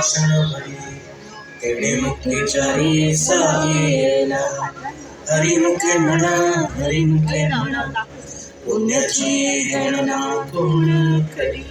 ಕ್ಷಣದಲ್ಲಿ ತಿಳಿಮುಖಿ ಚರಿ ಸಾಗಿಯೇಲ ಹರಿಮುಖೆ ಮಣ ಹರಿಮುಖೆ ಮಣ ಉನ್ನಚಿ ಗಣನಾ ಕೋಣ ಕರಿ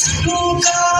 Yes, you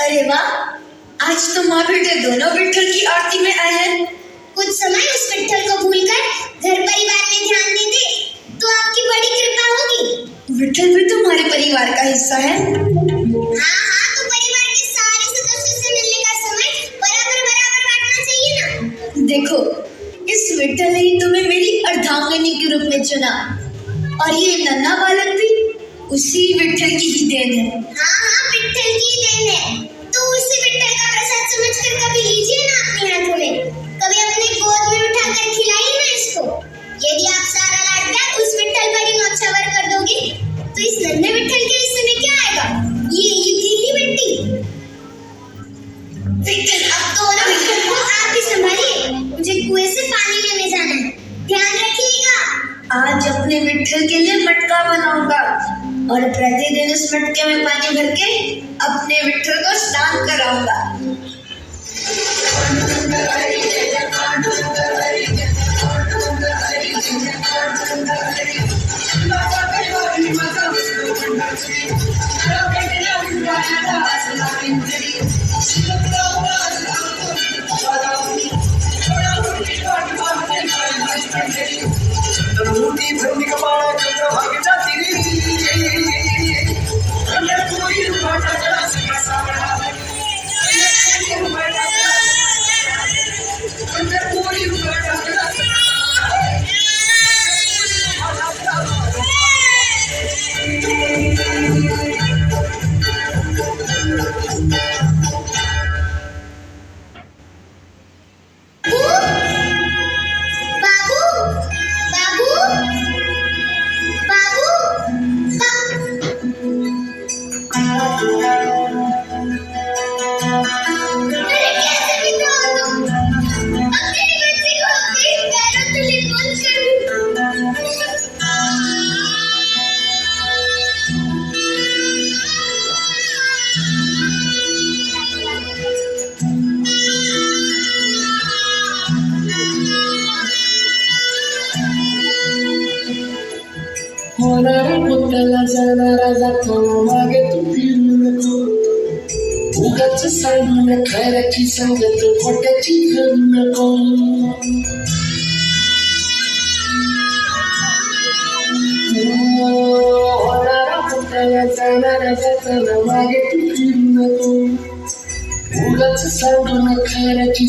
अरे वाह, आज तो माँ बेटे दोनों विठल की आरती में आए हैं। कुछ समय उस विठ्ठल को भूलकर घर परिवार में ध्यान देंगे तो आपकी बड़ी कृपा होगी। विठल भी तुम्हारे परिवार का हिस्सा है। हाँ उसी विठल की ही देन है। हाँ हाँ विठ्ठल की देन है। तो उसी विठ्ठल का प्रसाद समझकर कभी लीजिए ना अपने हाथों में। कभी अपने गोद में उठाकर खिलाइए ना इसको। यदि आप सारा लाड प्यार उस विठ्ठल पर ही नौछावर कर दोगे तो इस नन्हे विठ्ठल के हिस्से में क्या आएगा? ये ये गीली मिट्टी। विठ्ठल अब तो ना विठ्ठल को आप ही संभालिए। मुझे कुएँ से पानी लेने जाना है। ध्यान रखिएगा। आज अपने विठल के लिए मटका बनाऊँगा। और प्रतिदिन उस मटके में पानी भर के अपने विठल को स्नान कराऊँगा। Honar putala janara zato mage tu pilnatu Ugacha sanna kharaki sangat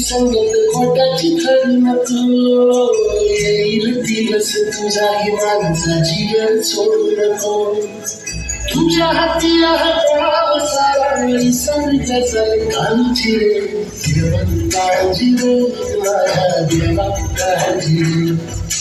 संगत खोटाची खरी नको येईल दिवस तुझाही माझा जीवन सोडू नको. तुझ्या हाती आहे सारा संगीताचा कालची रे देवा काळजी रे माझ्या देवा काळजी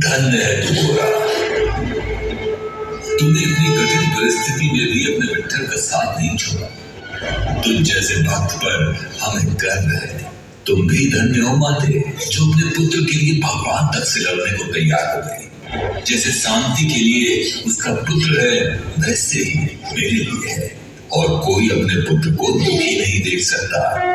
धन्य है तूने इतनी कठिन परिस्थिति में भी अपने विठल का साथ नहीं छोड़ा। तुम जैसे भक्त पर हमें गर्व है। तुम भी धन्य हो माते, जो अपने पुत्र के लिए भगवान तक से लड़ने को तैयार हो गई जैसे शांति के लिए उसका पुत्र है, वैसे ही मेरे लिए है। और कोई अपने पुत्र को दुखी नहीं देख सकता।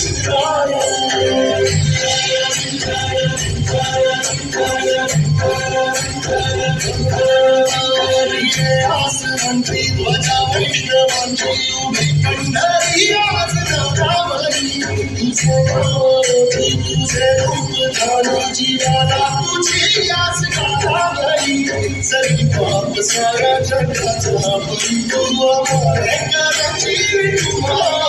cara de amor, como amor, é cara de amor.